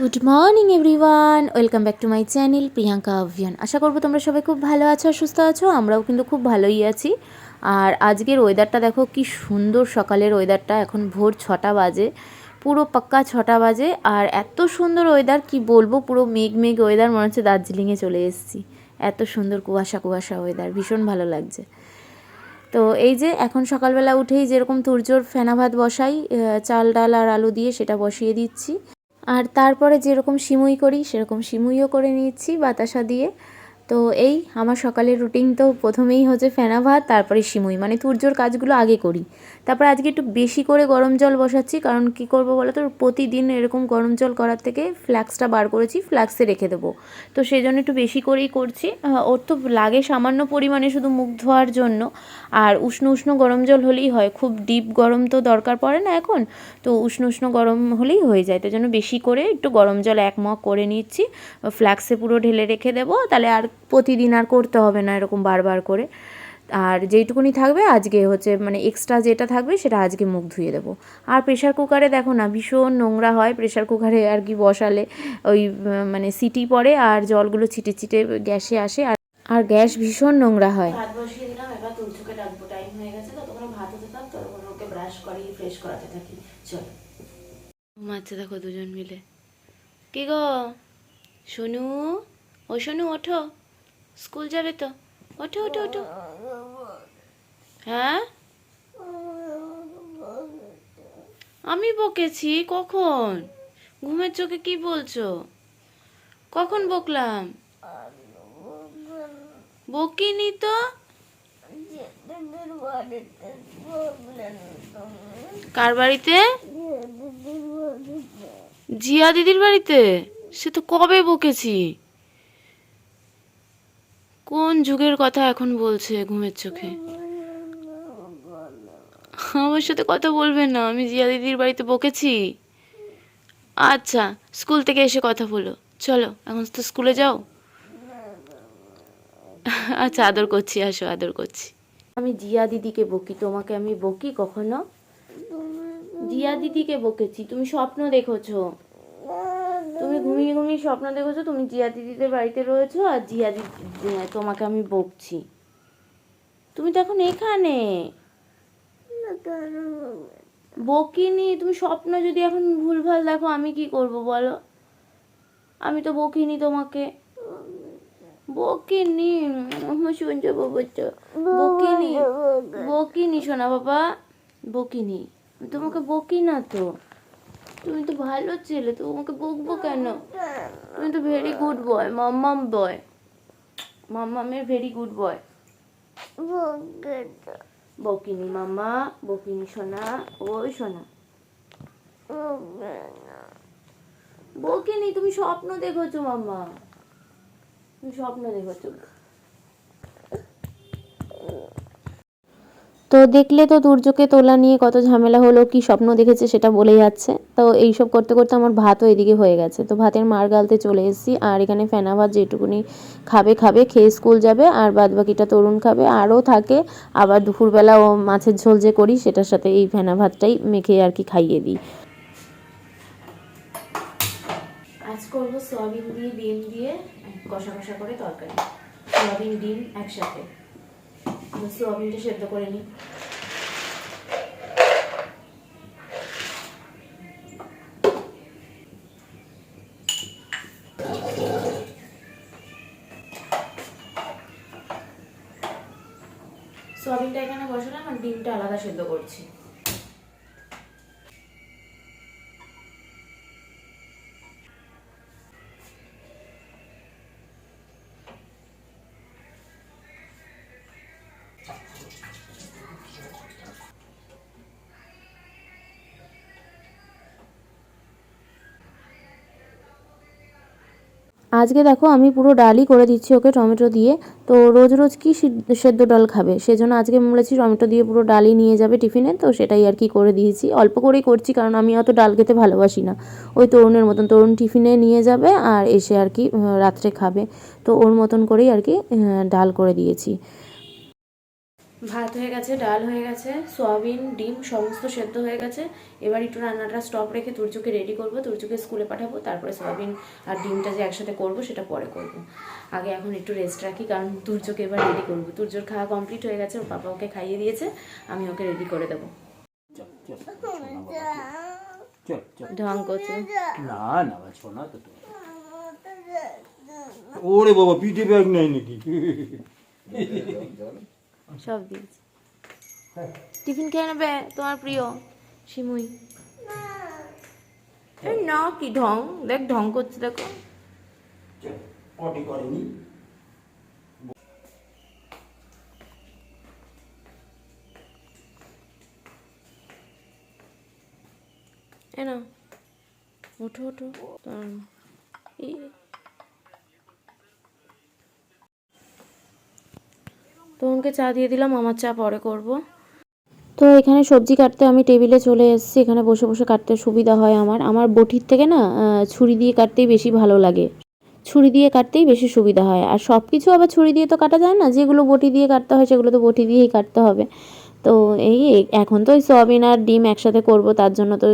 Good morning everyone welcome back to my channel Priyanka অভিয়ান আশা করব তোমরা সবাই খুব ভালো আছো আর সুস্থ আছো, আমরাও কিন্তু খুব ভালোই আছি। আর আজকের ওয়েদারটা দেখো কি সুন্দর সকালের ওয়েদারটা এখন ভোর ছটা বাজে, পুরো পাক্কা ছটা বাজে, আর এত সুন্দর ওয়েদার কি বলব, পুরো মেঘ মেঘ ওয়েদার মনে হচ্ছে দার্জিলিংয়ে চলে এসেছি। এত সুন্দর কুয়াশা কুয়াশা ওয়েদার ভীষণ ভালো লাগছে। তো এই যে এখন সকালবেলা উঠেই যেরকম তুরজোর ফেনা ভাত বসাই চাল, ডাল আর আলু দিয়ে সেটা বসিয়ে দিচ্ছি। আর তারপরে যেরকম সিমুই করি, সেরকম সিমুইও করে নিচ্ছি বাতাসা দিয়ে। তো এই আমার সকালের রুটিন তো প্রথমেই হচ্ছে ফেনা ভাত, তারপরে সিমুই। মানে তুর্যর কাজগুলো আগে করি। তারপরে আজকে একটু বেশি করে গরম জল বসাচ্ছি, কারণ কি করব বলো তো প্রতিদিন এরকম গরম জল করার থেকে ফ্ল্যাক্সটা বার করেছি ফ্ল্যাক্সে রেখে দেবো। তো সেই জন্য একটু বেশি করেই করছি। ওর তো লাগে সামান্য পরিমাণে শুধু মুখ ধোয়ার জন্য। আর উষ্ণ উষ্ণ গরম জল হলেই হয়, খুব ডিপ গরম তো দরকার পড়ে না এখন। তো উষ্ণ উষ্ণ গরম হলেই হয়ে যায় তো জন্য বেশি করে একটু গরম জল এক মগ করে নিচ্ছি। ফ্ল্যাক্সে পুরো ঢেলে রেখে দেবো, তাহলে আর প্রতিদিন আর করতে হবে না এরকম বারবার করে। আর যেইটুকুনি থাকবে আজকে হচ্ছে মানে এক্সট্রা যেটা থাকবে সেটা আজকে মুখ ধুয়ে দেবো। আর প্রেশার কুকারে দেখো না ভীষণ নোংরা হয় প্রেশার কুকারে আর কি বসালে ওই মানে সিটি পড়ে আর জলগুলো ছিটে ছিটে গ্যাসে আসে আর আর গ্যাস ভীষণ নোংরা হয়। ভাত বসিয়ে দিলাম এবার তুলছুকে ডাকবো টাইম হয়ে গেছে ততক্ষণে ভাত হতে থাক ততক্ষণ ওকে ব্রাশ করিয়ে ফ্রেশ করাতে থাকি। চলো। ঘুমাচ্ছে দেখো দুজন মিলে। কি গো? সোনু? ও সোনু ওঠো। স্কুল যাবে তো? ওঠো ওঠো ওঠো। হ্যাঁ? আমি বকেছি, কখন? ঘুমের চোখে কি বলছো? কখন বকলাম? বকিনি তো? কার বাড়িতে? জিয়া দিদির বাড়িতে? সে তো কবে বকেছি? কোন যুগের কথা এখন বলছে ঘুমের চোখে? আমার সাথে কথা বলবে না, আমি জিয়া দিদির বাড়িতে বকেছি। আচ্ছা স্কুল থেকে এসে কথা বলো। চলো, এখন তো স্কুলে যাও। আচ্ছা আদর করছি, আসো, আদর করছি। আমি জিয়া দিদিকে বকি, তোমাকে আমি বকি কখনো? জিয়া দিদিকে বকেছি, তুমি স্বপ্ন দেখেছ। তুমি ঘুমিয়ে ঘুমিয়ে স্বপ্ন দেখেছ তুমি জিয়া দিদিদের বাড়িতে রয়েছো আর জিয়া দিদি তোমাকে আমি বকছি। তুমি তো এখন এখানে। বকিনি তুমি স্বপ্ন যদি এখন ভুলভাল দেখো আমি কি করব বলো? আমি তো বকিনি তোমাকে। বকিনি শুনছো বাবাটা বকিনি বকিনি শোনা বাবা বকিনি। তোমাকে বকি না তো। তুমি তো ভালো ছেলে তোমাকে বকবো কেন? তুমি তো ভেরি গুড বয় মাম্মাম বয় মাম্মামের ভেরি গুড বয় বকিনি মাম্মা বকিনি সোনা ওই সোনা। বকিনি তুমি স্বপ্ন দেখেছ মাম্মা। তুমি স্বপ্ন দেখেছ। তো দেখলে তো দুর্যোগে তোলা নিয়ে কত ঝামেলা হলো, কি স্বপ্ন দেখেছে সেটা বলে যাচ্ছে। তো এইসব করতে করতে আমার ভাতও এদিকে হয়ে গেছে। তো ভাতের মার গালতে চলে এসেছি, আর এখানে ফেনা ভাত যেটুকুনি খাবে খাবে, খেয়ে স্কুল যাবে, আর বাদ বাকিটা তরুণ খাবে, আরও থাকে। আবার দুপুরবেলা ও মাছের ঝোল যে করি, সেটার সাথে এই ফেনা ভাতটাই মেখে আর কি খাইয়ে দিই। আজ করব সয়াবিন দিয়ে ডিম দিয়ে, কষা কষা করে তরকারি। সয়াবিন, ডিম একসাথে। সোয়াবিনটা সেদ্ধ করে নিই। সোয়াবিনটা এখানে বসালাম আর ডিমটা আলাদা সেদ্ধ করছি। আজকে দেখো আমি পুরো ডালই করে দিচ্ছি ওকে টমেটো দিয়ে। তো রোজ রোজ কি সিদ্ধ- ডাল খাবে? সেজন্য আজকে বলেছি টমেটো দিয়ে পুরো ডালই নিয়ে যাবে টিফিনে। তো সেটাই আর কি করে দিয়েছি। অল্প করেই করছি কারণ আমি অত ডাল খেতে ভালোবাসি না। ওই তরুণের মতন। তরুণ টিফিনে নিয়ে যাবে আর এসে আর কি রাত্রে খাবে। তো ওর মতন করেই আর কি ডাল করে দিয়েছি। ভাত হয়ে গেছে ডাল হয়ে গেছে সয়াবিন ডিম সমস্ত সেদ্ধ হয়ে গেছে। এবার একটু রান্নাটা স্টপ রেখে তুর্যকে রেডি করব তুর্যকে স্কুলে পাঠাবো তারপরে সয়াবিন আর ডিমটা যে একসাথে করব সেটা পরে করব। আগে এখন একটু রেস্ট রাখি কারণ তুর্যকে এবার রেডি করব। তুর্যর খাওয়া কমপ্লিট হয়ে গেছে ওর পাপা ওকে খাইয়ে দিয়েছে আমি ওকে রেডি করে দেবো। বাবা, ঢং করছে। না না শোনা তো ওরে বাবা পিঠে ব্যাগ নাই নাকি সব দিয়েছি। টিফিন খেয়ে নেবে তোমার প্রিয়? সিমুই এই না কি ঢং? দেখ ঢং করছে দেখো। পটি করেনি। এ না ওঠো ওঠো। এই তরুণকে চা দিয়ে দিলাম, আমার চা পরে করব। তো এখানে সবজি কাটতে আমি টেবিলে চলে এসেছি, এখানে বসে বসে কাটতে সুবিধা হয় আমার। আমার বটির থেকে না ছুরি দিয়ে কাটতেই বেশি ভালো লাগে। ছুরি দিয়ে কাটতেই বেশি সুবিধা হয়। আর সব কিছু আবার ছুরি দিয়ে তো কাটা যায় না, যেগুলো বটি দিয়ে কাটতে হয় সেগুলো তো বটি দিয়েই কাটতে হবে। তো এই এখন তো ওই সয়াবিন আর ডিম একসাথে করব, তার জন্য তো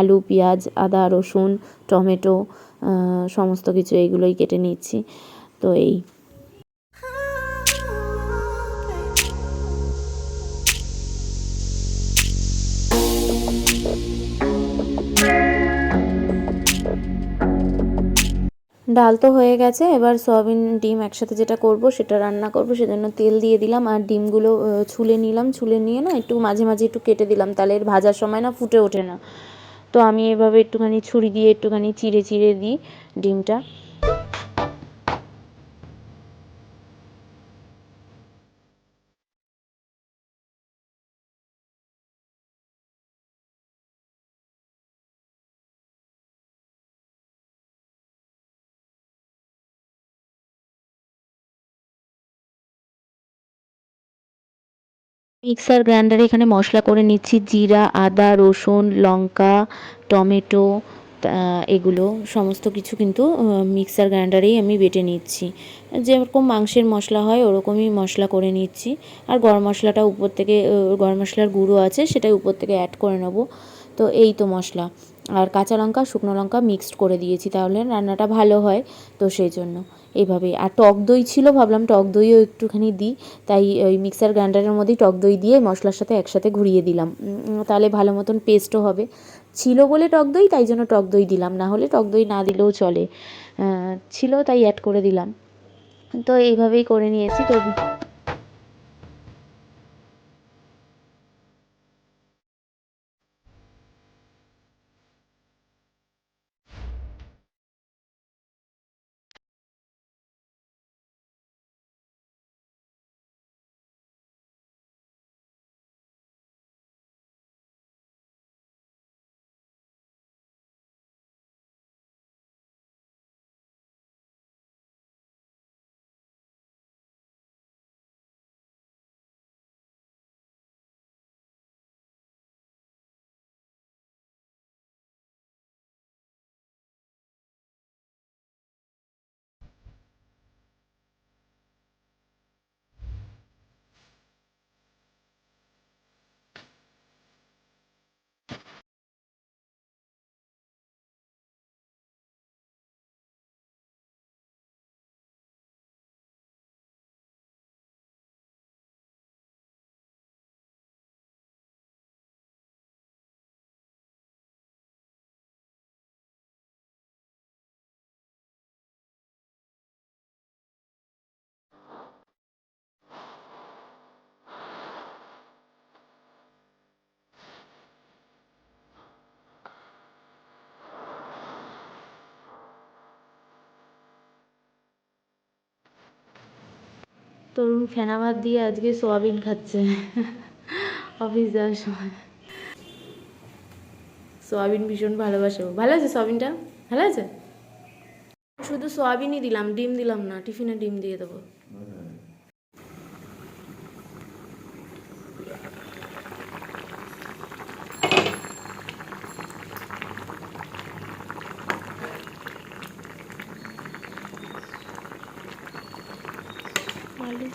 আলু, পেঁয়াজ, আদা, রসুন, টমেটো সমস্ত কিছু এইগুলোই কেটে নিচ্ছি। তো এই ডাল তো হয়ে গেছে, এবার সয়াবিন ডিম একসাথে যেটা করব সেটা রান্না করব, সেজন্য তেল দিয়ে দিলাম আর ডিমগুলো ছুলে নিলাম, ছুলে নিয়ে না একটু মাঝে মাঝে একটু কেটে দিলাম, তাহলে এর ভাজার সময় না ফুটে ওঠে না। তো আমি এভাবে একটুখানি ছুরি দিয়ে একটুখানি চিড়ে চিড়ে দিই ডিমটা। মিক্সার গ্রাইন্ডারে এখানে মশলা করে নিচ্ছি। জিরা, আদা, রসুন, লঙ্কা, টমেটো এগুলো সমস্ত কিছু কিন্তু মিক্সার গ্রাইন্ডারেই আমি বেটে নিচ্ছি। যেরকম মাংসের মশলা হয়, ওরকমই মশলা করে নিচ্ছি। আর গরম মশলাটা উপর থেকে গরম মশলার গুঁড়ো আছে, সেটাই উপর থেকে অ্যাড করে নেব। তো এই তো মশলা। আর কাঁচা লঙ্কা, শুকনো লঙ্কা মিক্সড করে দিয়েছি, তাহলে রান্নাটা ভালো হয়। তো সেই জন্য। এইভাবেই আর টক দই ছিল, ভাবলাম টক দইও একটুখানি দিই। তাই ওই মিক্সার গ্রাইন্ডারের মধ্যেই টক দই দিয়ে মশলার সাথে একসাথে ঘুরিয়ে দিলাম। তাহলে ভালো মতন পেস্টও হবে। ছিল বলে টক দই, তাই জন্য টক দই দিলাম। না হলে টক দই না দিলেও চলে। ছিল তাই অ্যাড করে দিলাম। তো এইভাবেই করে নিয়েছি। তো তরুণ ফেনা ভাত দিয়ে আজকে সোয়াবিন খাচ্ছে। অফিস যাওয়ার সময়। সোয়াবিন ভীষণ ভালোবাসে ভালো আছে সোয়াবিনটা? ভালো আছে? শুধু সোয়াবিনই দিলাম, ডিম দিলাম না, টিফিনে ডিম দিয়ে দেবো আলু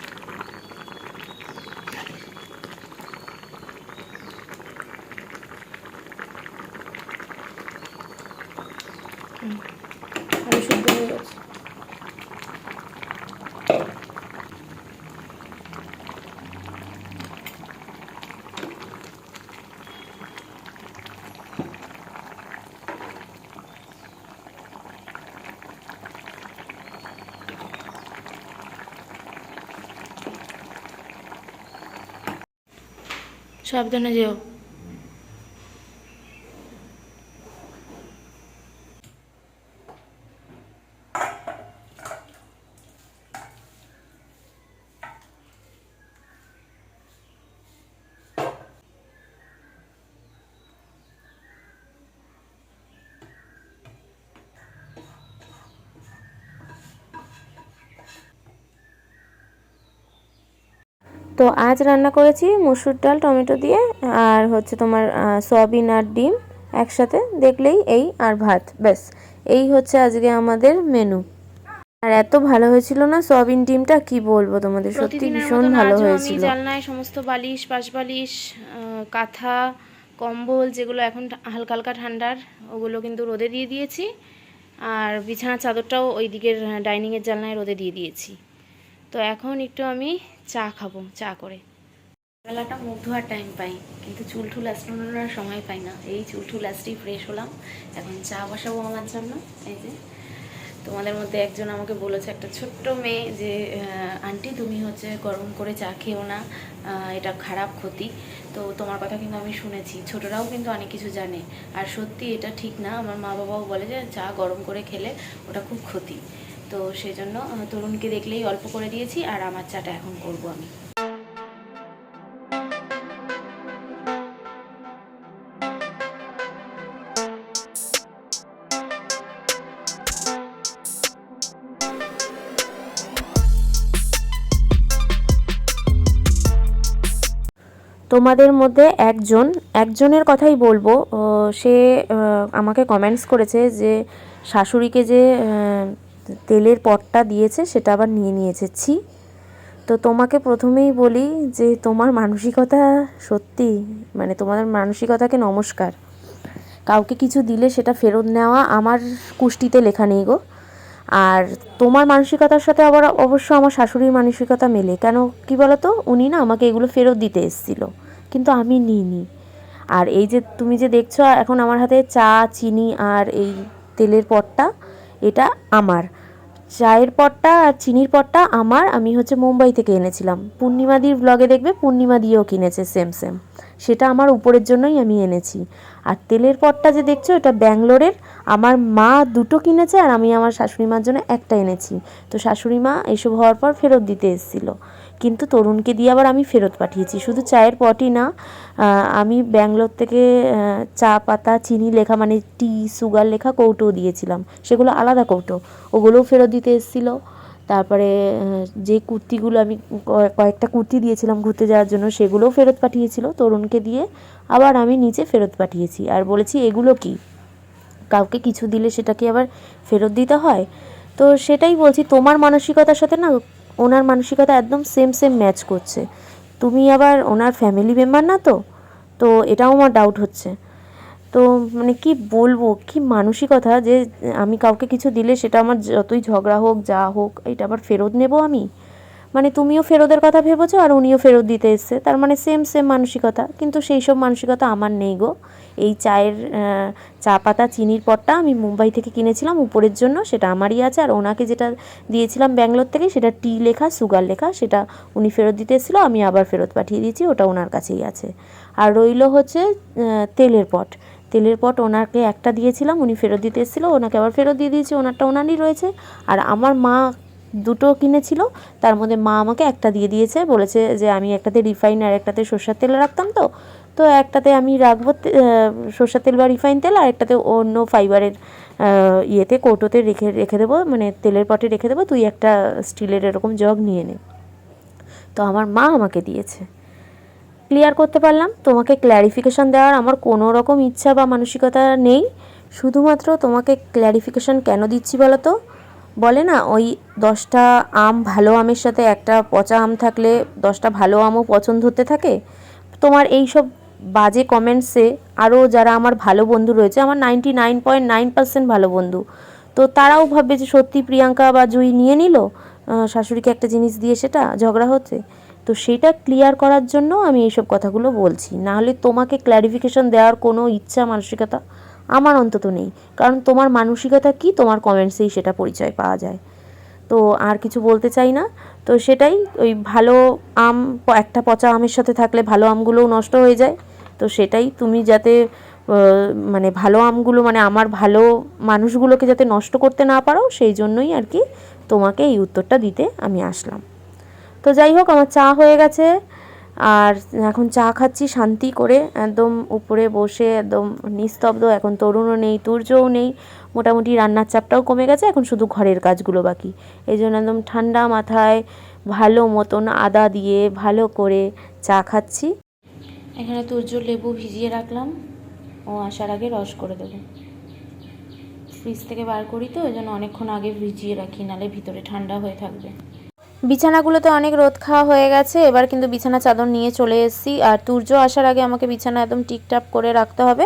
সাবধানে যেও। তো আজ রান্না করেছি মুসুর ডাল টমেটো দিয়ে আর হচ্ছে তোমার সয়াবিন আর ডিম একসাথে। দেখলেই এই আর ভাত ব্যাস। এই হচ্ছে আজকে আমাদের মেনু আর এত ভালো হয়েছিল না সয়াবিন ডিমটা? কি বলব তোমাদের? সত্যি ভীষণ ভালো হয়েছিল। জানলায় সমস্ত বালিশ পাশ বালিশ কাঁথা কম্বল যেগুলো এখন হালকা হালকা ঠান্ডার ওগুলো কিন্তু রোদে দিয়ে দিয়েছি। আর বিছানার চাদরটাও ওই দিকের ডাইনিংয়ের জালনায় রোদে দিয়ে দিয়েছি। তো এখন একটু আমি চা খাব, চা করে। বেলাটা মুখ ধোয়ার টাইম পাই, কিন্তু চুল টুল আঁচড়ানোর সময় পাই না। এই চুল টুল আঁচড়েই ফ্রেশ হলাম, এখন চা বসাবো আমার জন্য, এই যে। তোমাদের মধ্যে একজন আমাকে বলেছে, একটা ছোট্ট মেয়ে যে আন্টি, তুমি হচ্ছে গরম করে চা খেও না এটা খারাপ ক্ষতি। তো তোমার কথা কিন্তু আমি শুনেছি, ছোটরাও কিন্তু অনেক কিছু জানে। আর সত্যি এটা ঠিক না, আমার মা বাবাও বলে যে, চা গরম করে খেলে ওটা খুব ক্ষতি। তো সেই জন্য আহ, তরুণকে দেখলেই অল্প করে দিয়েছি আর আমার চাটা এখন করব আমি। তোমাদের মধ্যে একজন একজনের কথাই বলব সে আমাকে কমেন্টস করেছে যে শাশুড়িকে যে তেলের পটটা দিয়েছে, সেটা আবার নিয়ে নিয়েছে। ছি। তো তোমাকে প্রথমেই বলি যে তোমার মানসিকতা সত্যি মানে তোমাদের মানসিকতাকে নমস্কার। কাউকে কিছু দিলে সেটা ফেরত নেওয়া আমার কুষ্টিতে লেখা নেই গো। আর তোমার মানসিকতার সাথে আবার অবশ্য আমার শাশুড়ির মানসিকতা মেলে। কেন কি বলো তো উনি না আমাকে এগুলো ফেরত দিতে এসেছিল, কিন্তু আমি নিইনি। আর এই যে তুমি যে দেখছ, এখন আমার হাতে চা, চিনি আর এই তেলের পটটা এটা আমার। চায়ের পটটা আর চিনির পটটা আমার, আমি হচ্ছে মুম্বাই থেকে এনেছিলাম। পূর্ণিমাদির ব্লগে দেখবে, পূর্ণিমা দিয়েও কিনেছে সেম সেম সেটা আমার উপরের জন্যই আমি এনেছি। আর তেলের পটটা যে দেখছ, এটা ব্যাঙ্গলোরের। আমার মা দুটো কিনেছে আর আমি আমার শাশুড়ি মার জন্য একটা এনেছি। তো শাশুড়ি মা এসব হওয়ার পর ফেরত দিতে এসেছিল। কিন্তু তরুণকে দিয়ে আবার আমি ফেরত পাঠিয়েছি। শুধু চায়ের পটই না আমি ব্যাঙ্গালোর থেকে চা, পাতা, চিনি লেখা মানে টি, সুগার লেখা কৌটোও দিয়েছিলাম। সেগুলো আলাদা কৌটো। ওগুলোও ফেরত দিতে এসেছিল। তারপরে যে কুর্তিগুলো আমি কয়- কয়েকটা কুর্তি দিয়েছিলাম ঘুরতে যাওয়ার জন্য, সেগুলোও ফেরত পাঠিয়েছিল তরুণকে দিয়ে। আবার আমি নিচে ফেরত পাঠিয়েছি। আর বলেছি, এগুলো কি? কাউকে কিছু দিলে সেটাকে আবার ফেরত দিতে হয়? তো সেটাই বলছি, তোমার মানসিকতার সাথে না ওনার মানসিকতা একদম সেম সেম ম্যাচ করছে। তুমি আবার ওনার ফ্যামিলি মেম্বার না তো? তো এটাও আমার ডাউট হচ্ছে। তো মানে কি বলব, কি মানসিকতা যে আমি কাউকে কিছু দিলে সেটা আমার যতই ঝগড়া হোক, যা হোক, এটা আবার ফেরত নেব আমি? মানে তুমিও ফেরতের কথা ভেবেছো আর উনিও ফেরত দিতে এসছে। তার মানে সেম সেম মানসিকতা। কিন্তু সেই সব মানসিকতা আমার নেই গো। এই চায়ের চা পাতা, চিনির পটটা আমি মুম্বাই থেকে কিনেছিলাম, উপরের জন্য সেটা আমারই আছে। আর ওনাকে যেটা দিয়েছিলাম ব্যাঙ্গালোর থেকে সেটা টি লেখা, সুগার লেখা, সেটা উনি ফেরত দিতে এসেছিল, আমি আবার ফেরত পাঠিয়ে দিয়েছি, ওটা ওনার কাছেই আছে। আর রইল হচ্ছে তেলের পট। তেলের পট ওনাকে একটা দিয়েছিলাম, উনি ফেরত দিতে এসেছিল, ওনাকে আবার ফেরত দিয়ে দিয়েছি, ওনারটা ওনারই রয়েছে। আর আমার মা দুটো কিনেছিল, তার মধ্যে মা আমাকে একটা দিয়ে দিয়েছে, বলেছে যে আমি একটাতে রিফাইন আর একটাতে সর্ষের তেল রাখতাম তো তো একটাতে আমি রাখব সর্ষের তেল বা রিফাইন তেল, আর একটাতে অন্য ফাইবারের ইয়েতে কৌটোতে রেখে রেখে দেবো মানে তেলের পটে রেখে দেবো, তুই একটা স্টিলের এরকম জগ নিয়ে নে। তো আমার মা আমাকে দিয়েছে। ক্লিয়ার করতে পারলাম? তোমাকে ক্ল্যারিফিকেশান দেওয়ার আমার কোনো রকম ইচ্ছা বা মানসিকতা নেই। শুধুমাত্র তোমাকে ক্ল্যারিফিকেশান কেন দিচ্ছি বলো তো? বলে না, ওই দশটা আম ভালো আমের সাথে একটা পচা আম থাকলে দশটা ভালো আমও পছন্দ হতে থাকে। তোমার এই সব বাজে কমেন্টসে আরও যারা আমার ভালো বন্ধু রয়েছে, আমার ninety nine point nine percent ভালো বন্ধু। তো তারাও ভাববে যে সত্যি প্রিয়াঙ্কা বা জুই নিয়ে নিল শাশুড়িকে একটা জিনিস দিয়ে সেটা ঝগড়া হচ্ছে। তো সেটা ক্লিয়ার করার জন্য আমি এইসব কথাগুলো বলছি। না হলে তোমাকে ক্ল্যারিফিকেশন দেওয়ার কোনো ইচ্ছা, মানসিকতা আমার অন্তত নেই। কারণ তোমার মানসিকতা কি, তোমার কমেন্টসেই সেটা পরিচয় পাওয়া যায়। তো আর কিছু বলতে চাই না। তো সেটাই, ওই ভালো আম, একটা পচা আমের সাথে থাকলে ভালো আমগুলোও নষ্ট হয়ে যায়। তো সেটাই তুমি যাতে মানে ভালো আমগুলো মানে আমার ভালো মানুষগুলোকে যাতে নষ্ট করতে না পারো, সেই জন্যই আর কি তোমাকে এই উত্তরটা দিতে আমি আসলাম। তো যাই হোক, আমার চা হয়ে গেছে। আর এখন চা খাচ্ছি শান্তি করে, একদম উপরে বসে একদম নিস্তব্ধ। এখন তরুণও নেই, তুর্যও নেই। মোটামুটি রান্নার চাপটাও কমে গেছে, এখন শুধু ঘরের কাজগুলো বাকি। এই জন্য একদম ঠান্ডা মাথায় ভালো মতন আদা দিয়ে ভালো করে চা খাচ্ছি। এখানে তুর্য লেবু ভিজিয়ে রাখলাম। ও আসার আগে রস করে দেবো। ফ্রিজ থেকে বার করি তো ওই জন্য অনেকক্ষণ আগে ভিজিয়ে রাখি নালে ভিতরে ঠান্ডা হয়ে থাকবে। বিছানাগুলোতে অনেক রোদ খাওয়া হয়ে গেছে এবার কিন্তু বিছানা চাদর নিয়ে চলে এসেছি। আর তুর্য আসার আগে আমাকে বিছানা একদম টিপটাপ করে রাখতে হবে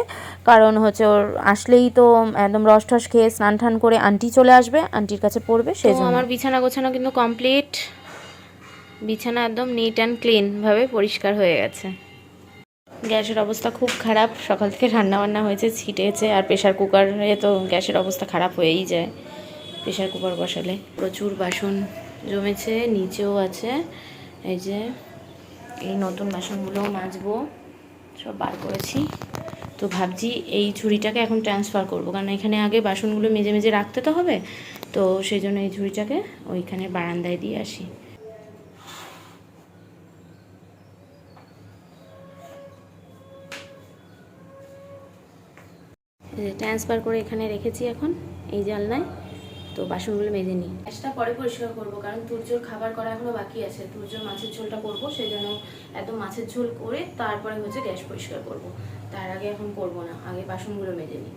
কারণ হচ্ছে ওর আসলেই তো একদম রস টস খেয়ে স্নান টান করে আন্টি চলে আসবে আন্টির কাছে পড়বে সেজন্য। আমার বিছানা গোছানো কিন্তু কমপ্লিট বিছানা একদম নিট অ্যান্ড ক্লিনভাবে পরিষ্কার হয়ে গেছে। গ্যাসের অবস্থা খুব খারাপ। সকাল থেকে রান্না বান্না হয়েছে ছিটেছে আর প্রেশার কুকারে তো গ্যাসের অবস্থা খারাপ হয়েই যায় প্রেশার কুকার বসালে। প্রচুর বাসন জমেছে, নিচেও আছে। এই যে এই নতুন বাসনগুলোও মাজবো, সব বার করেছি। তো ভাবছি এই ঝুড়িটাকে এখন ট্রান্সফার করব, কারণ এখানে আগে বাসনগুলো মেজে মেজে রাখতে তো হবে। তো সেই জন্য এই ঝুড়িটাকে ওইখানে বারান্দায় দিয়ে আসি। ট্রান্সফার করে এখানে রেখেছি এখন, এই জালনায়। তো বাসনগুলো মেজে নিই। গ্যাসটা পরে পরিষ্কার করব, কারণ তুর্যর খাবার করা এখনও বাকি আছে। তুর্যর মাছের ঝোলটা করব সেই জন্য একদম মাছের ঝোল করে তারপরে হচ্ছে গ্যাস পরিষ্কার করব। তার আগে এখন করব না, আগে বাসনগুলো মেজে নিই।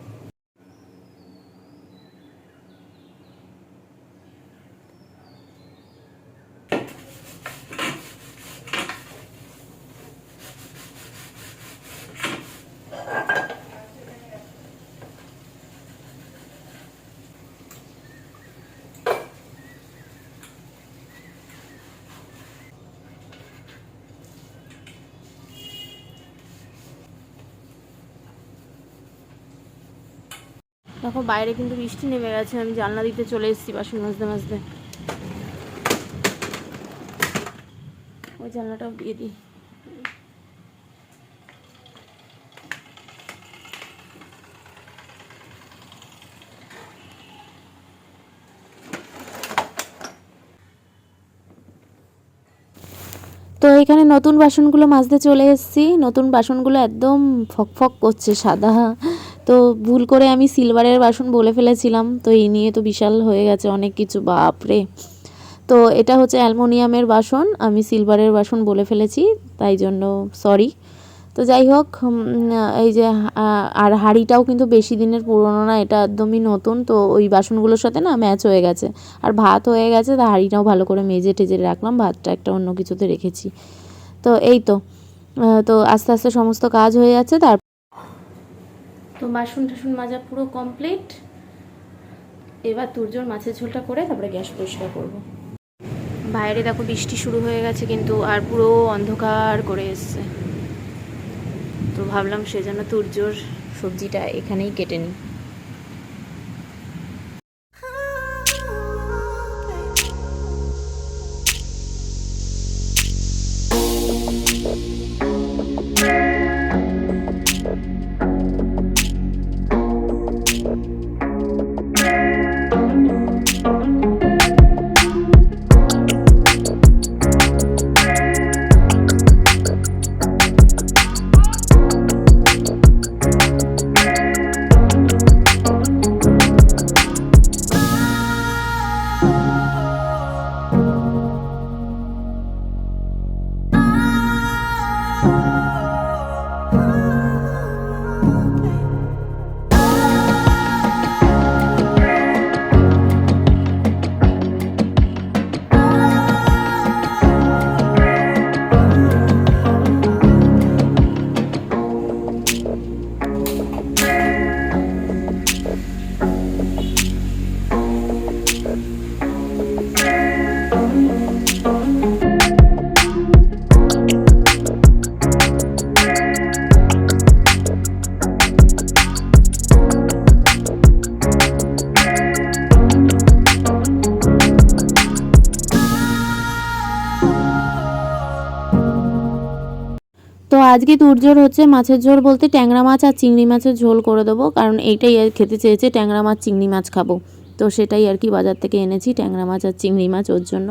দেখো, বাইরে কিন্তু বৃষ্টি নেমে গেছে, আমি জানলা দিতে চলে এসেছি বাসন মাজতে মাজতে। ওই জানলাটাও দিয়ে দিই। তো এখানে নতুন বাসনগুলো মাজতে চলে এসেছি। নতুন বাসনগুলো একদম ফকফক করছে, সাদা। তো ভুল করে আমি সিলভারের বাসন বলে ফেলেছিলাম, তো এই নিয়ে তো বিশাল হয়ে গেছে অনেক কিছু, বাপরে। তো এটা হচ্ছে অ্যালমোনিয়ামের বাসন, আমি সিলভারের বাসন বলে ফেলেছি, তাই জন্য সরি। তো যাই হোক এই যে আর হাঁড়িটাও কিন্তু বেশি দিনের পুরনো না, এটা একদমই নতুন, তো ওই বাসনগুলোর সাথে না ম্যাচ হয়ে গেছে। আর ভাত হয়ে গেছে, তা হাঁড়িটাও ভালো করে মেজে টেজে রাখলাম, ভাতটা একটা অন্য কিছুতে রেখেছি। তো এই তো তো আস্তে আস্তে সমস্ত কাজ হয়ে যাচ্ছে তার তো বাসন টাসন মাজা পুরো কমপ্লিট এবার তুরজোর মাছের ঝোলটা করে তারপরে গ্যাস পরিষ্কার করব। বাইরে দেখো বৃষ্টি শুরু হয়ে গেছে কিন্তু আর পুরো অন্ধকার করে এসছে। তো ভাবলাম সেজন্য তুরজোর সবজিটা এখানেই কেটে নিই। আজকে তুরজোর হচ্ছে? মাছের ঝোল বলতে ট্যাংরা মাছ আর চিংড়ি মাছের ঝোল করে দেবো। কারণ এইটাই আর খেতে চেয়েছে ট্যাংরা মাছ, চিংড়ি মাছ খাব। তো সেটাই আর কি বাজার থেকে এনেছি ট্যাংরা মাছ আর চিংড়ি মাছ ওর জন্য।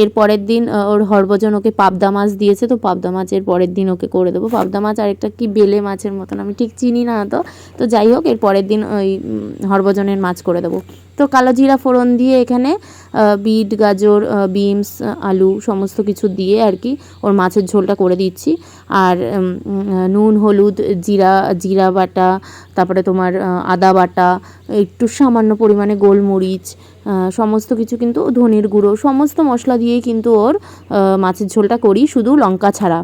এর পরের দিন ওর হরভজন ওকে পাবদা মাছ দিয়েছে, তো পাবদা মাছের পরের দিন ওকে করে দেবো। পাবদা মাছ আরেকটা কি বেলে মাছের মতন, আমি ঠিক চিনি না তো। তো যাই হোক, এর পরের দিন ওই হরভজনের মাছ করে দেবো। তো কালো জিরা ফোড়ন দিয়ে এখানে বিট, গাজর বিনস আলু সমস্ত কিছু দিয়ে আর কি ওর মাছের ঝোলটা করে দিচ্ছি। আর নুন, হলুদ, জিরা জিরা বাটা, তারপরে তোমার আদা বাটা, একটু সামান্য পরিমাণে গোলমরিচ সমস্ত কিছু কিন্তু ধনের গুঁড়ো, সমস্ত মশলা দিয়েই কিন্তু ওর মাছের ঝোলটা করি, শুধু লঙ্কা ছাড়া।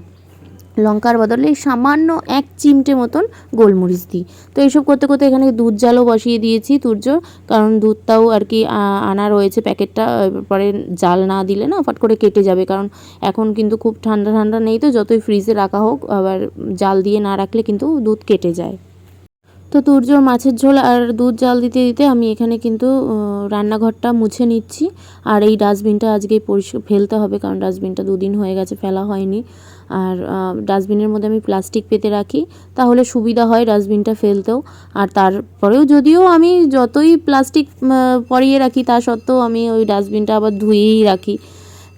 লঙ্কার বদলে সামান্য এক চিমটে মতন গোলমরিচ দিই। তো এইসব করতে করতে এখানে দুধ জালও বসিয়ে দিয়েছি তুর্য, কারণ দুধটাও আর কি আনা রয়েছে প্যাকেটটা পরে জাল না দিলে না ফট করে কেটে যাবে, কারণ এখন কিন্তু খুব ঠান্ডা ঠান্ডা নেই তো, যতই ফ্রিজে রাখা হোক, আবার জাল দিয়ে না রাখলে কিন্তু দুধ কেটে যায়। তো তুর্যর মাছের ঝোল আর দুধ জাল দিতে দিতে আমি এখানে কিন্তু রান্নাঘরটা মুছে নিচ্ছি। আর এই ডাস্টবিনটা আজকে পরিষ্কার ফেলতে হবে, কারণ ডাস্টবিনটা দুদিন হয়ে গেছে, ফেলা হয়নি। আর ডাস্টবিনের মধ্যে আমি প্লাস্টিক পেতে রাখি, তাহলে সুবিধা হয় ডাস্টবিনটা ফেলতেও। আর তারপরেও যদিও আমি যতই প্লাস্টিক পরিয়ে রাখি, তা সত্ত্বেও আমি ওই ডাস্টবিনটা আবার ধুয়েই রাখি।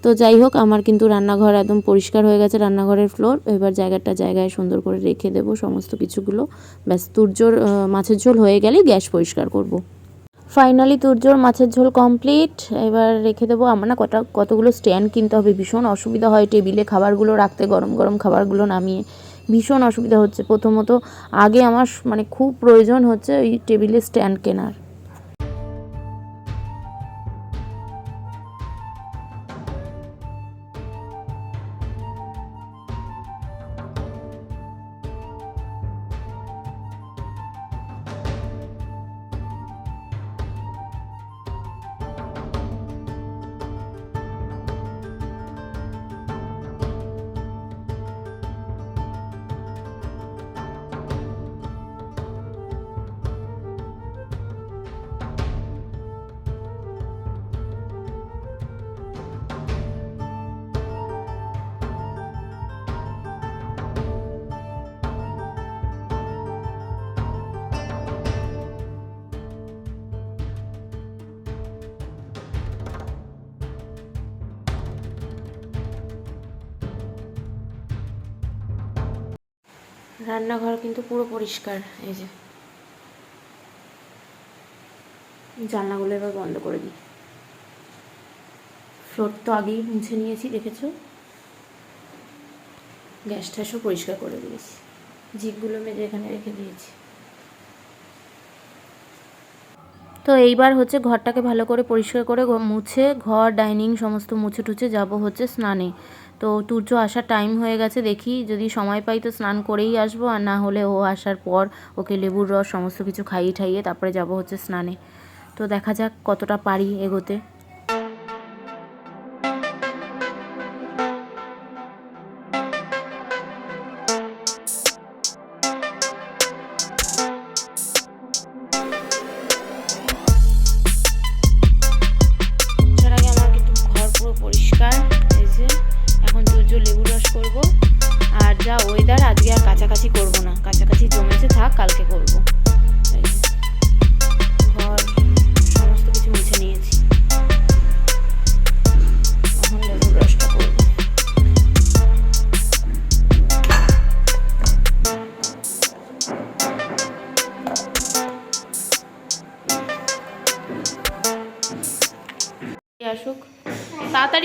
তো যাই হোক, আমার কিন্তু রান্নাঘর একদম পরিষ্কার হয়ে গেছে, রান্নাঘরের ফ্লোর। এবার জায়গাটা জায়গায় সুন্দর করে রেখে দেবো, সমস্ত কিছুগুলো। ব্যাস তুর্যর মাছের ঝোল হয়ে গেলেই গ্যাস পরিষ্কার করব। ফাইনালি তুর্যর মাছের ঝোল কমপ্লিট এবার রেখে দেবো আমার না কটা কতগুলো স্ট্যান্ড কিনতে হবে। ভীষণ অসুবিধা হয় টেবিলে খাবারগুলো রাখতে, গরম গরম খাবারগুলো নামিয়ে। ভীষণ অসুবিধা হচ্ছে। প্রথমত আগে আমার মানে খুব প্রয়োজন হচ্ছে ওই টেবিলে স্ট্যান্ড কেনার। রান্নাঘর কিন্তু পুরো পরিষ্কার, এই যে। জানলাগুলো এবার বন্ধ করে দিই। ফ্লোর তো আগেই মুছে নিয়েছি, দেখেছ? গ্যাস ট্যাসও পরিষ্কার করে দিয়েছি। জিপগুলো মেজে এখানে রেখে দিয়েছি। তো এইবার হচ্ছে ঘরটাকে ভালো করে পরিষ্কার করে মুছে, ঘর, ডাইনিং, সমস্ত মুছে টুছে যাব হচ্ছে স্নানে। তো সূর্য আসার টাইম হয়ে গেছে, দেখি যদি সময় পাই তো স্নান করেই আসব, আর না হলে ও আসার পর ওকে লেবুর রস সমস্ত কিছু খাইয়ে ঠাইয়ে তারপরে যাব হচ্ছে স্নানে। তো দেখা যাক কতটা পারি এগোতে।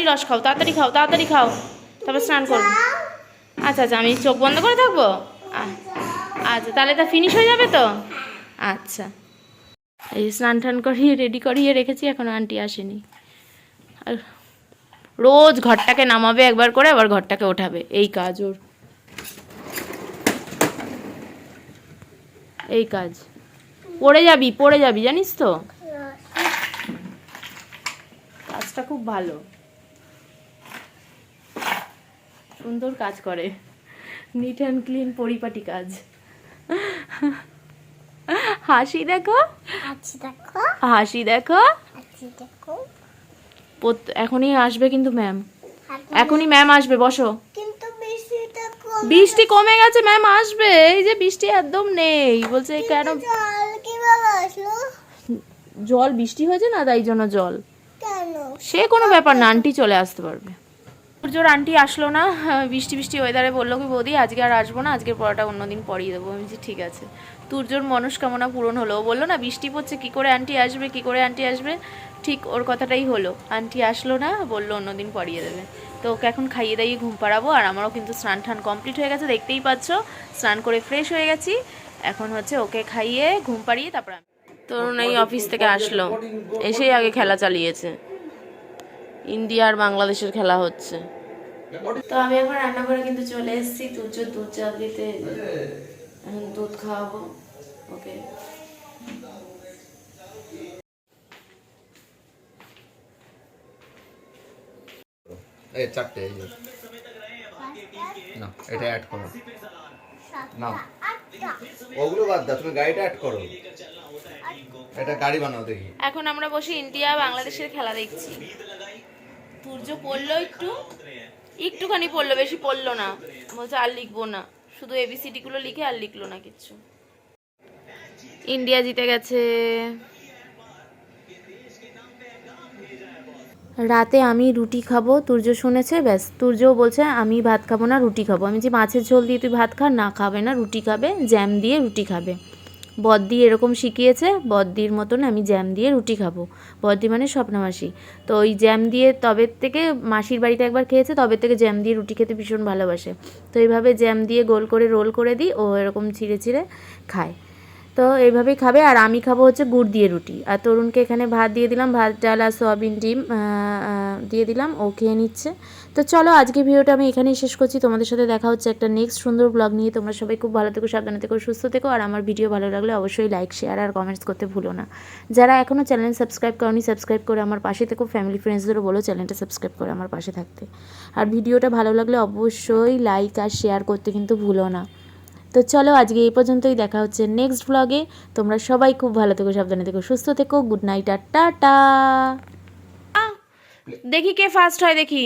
রস খাও তাড়াতাড়ি খাও তাড়াতাড়ি খাও। তারপর স্নান করব আচ্ছা আচ্ছা আমি চোখ বন্ধ করে থাকব? আচ্ছা তাহলে তা ফিনিশ হয়ে যাবে তো? আচ্ছা। এই স্নান টান করিয়ে রেডি করিয়ে রেখেছি এখনও আন্টি আসেনি। আর রোজ ঘরটাকে নামাবে একবার করে আবার ঘরটাকে ওঠাবে। এই কাজ ওর। এই কাজ। পড়ে যাবি পড়ে যাবি জানিস তো? কাজটা খুব ভালো। সুন্দর কাজ করে। নিট অ্যান্ড ক্লিন পরিপাটি কাজ। হাসি দেখো? হাসি দেখো। এখনই আসবে কিন্তু ম্যাম এখনই ম্যাম আসবে বসো। বৃষ্টি কমে গেছে ম্যাম আসবে। এই যে বৃষ্টি একদম নেই। বলছে কেন জল বৃষ্টি হয়েছে না তাই জন্য জল? সে কোনো ব্যাপার না আন্টি চলে আসতে পারবে। সূর্যর আন্টি আসলো না, বৃষ্টি বৃষ্টি ওয়েদারে বলল কি, বৌদি, আজকে আর আসব না, আজকের পড়াটা অন্যদিন পড়িয়ে দেবো। আমি ঠিক আছে। তুর্যর মনস্কামনা পূরণ হলো। ও বলল, না, বৃষ্টি পড়ছে, কি করে আন্টি আসবে, কি করে আন্টি আসবে? ঠিক ওর কথাটাই হলো। আন্টি আসলো না, বলল, অন্যদিন পড়িয়ে দেবে। তো ওকে এখন খাইয়ে দাইয়ে ঘুম পাড়াবো, আর আমারও কিন্তু স্নান টান কমপ্লিট হয়ে গেছে, দেখতেই পাচ্ছ, স্নান করে ফ্রেশ হয়ে গেছি। এখন হচ্ছে ওকে খাইয়ে ঘুম পাড়িয়ে তারপর তরুণ এই অফিস থেকে আসলো, এসেই আগে খেলা চালিয়েছে। ইন্ডিয়া আর বাংলাদেশের খেলা হচ্ছে। তো আমি এখন রান্না করে কিন্তু চলে এসেছি। তুর্য দুধ চা দিতে এখন দুধ খাওয়াবো। ওকে। এই চারটে এই না এটা অ্যাড করো। না। ওগুলো বাদ দাও তুমি গাড়িটা অ্যাড করো। এটা গাড়ি বানাও দেখি। এখন আমরা বসে ইন্ডিয়া বাংলাদেশের খেলা দেখছি। সূর্য পড়ল একটু, একটুখানি পড়ল, বেশি পড়ল না। বলছে আর লিখব না। শুধু এবিসিডি গুলো লিখে আর লিখলো না কিচ্ছু। ইন্ডিয়া জিতে গেছে। রাতে আমি রুটি খাব তুর্য শুনেছে, ব্যাস। তুর্যও বলছে, আমি ভাত খাব না, রুটি খাব। আমি যে মাছের ঝোল দিয়ে তুই ভাত খা, না খাবে না, রুটি খাবে, জ্যাম দিয়ে রুটি খাবে। বদ্দি এরকম শিখিয়েছে, বদ্দির মতন আমি জ্যাম দিয়ে রুটি খাব। বদ্দি মানে স্বপ্নমাসি। তো ওই জ্যাম দিয়ে তবে থেকে মাসির বাড়িতে একবার খেয়েছে, তবে থেকে জ্যাম দিয়ে রুটি খেতে ভীষণ ভালোবাসে। তো এইভাবে জ্যাম দিয়ে গোল করে রোল করে দিই, ও এরকম ছিঁড়ে ছিঁড়ে খায়। তো এইভাবেই খাবে, আর আমি খাব হচ্ছে গুড় দিয়ে রুটি। আর তরুণকে এখানে ভাত দিয়ে দিলাম, ভাত, ডাল আর সয়াবিন ডিম দিয়ে দিলাম, ও খেয়ে নিচ্ছে। তো চলো আজকে ভিডিওটা আমি এখানেই শেষ করছি। তোমাদের সাথে দেখা হচ্ছে একটা নেক্সট সুন্দর ব্লগ নিয়ে। তোমরা সবাই খুব ভালো থেকো, সাবধানে থেকো, সুস্থ থেকো। আর আমার ভিডিও ভালো লাগলে অবশ্যই লাইক শেয়ার আর কমেন্টস করতে ভুলো না। যারা এখনও চ্যানেল সাবস্ক্রাইব করনি সাবস্ক্রাইব করে আমার পাশে থেকো। ফ্যামিলি ফ্রেন্ডসদেরও বলো চ্যানেলটা সাবস্ক্রাইব করে আমার পাশে থাকতে। আর ভিডিওটা ভালো লাগলে অবশ্যই লাইক আর শেয়ার করতে কিন্তু ভুলো না। তো চলো, আজকে এই পর্যন্তই। দেখা হচ্ছে নেক্সট ব্লগে তোমরা সবাই খুব ভালো থেকো, সাবধানে থেকো, সুস্থ থেকো। গুড নাইট আর টাটা। দেখি কে ফার্স্ট হয়, দেখি।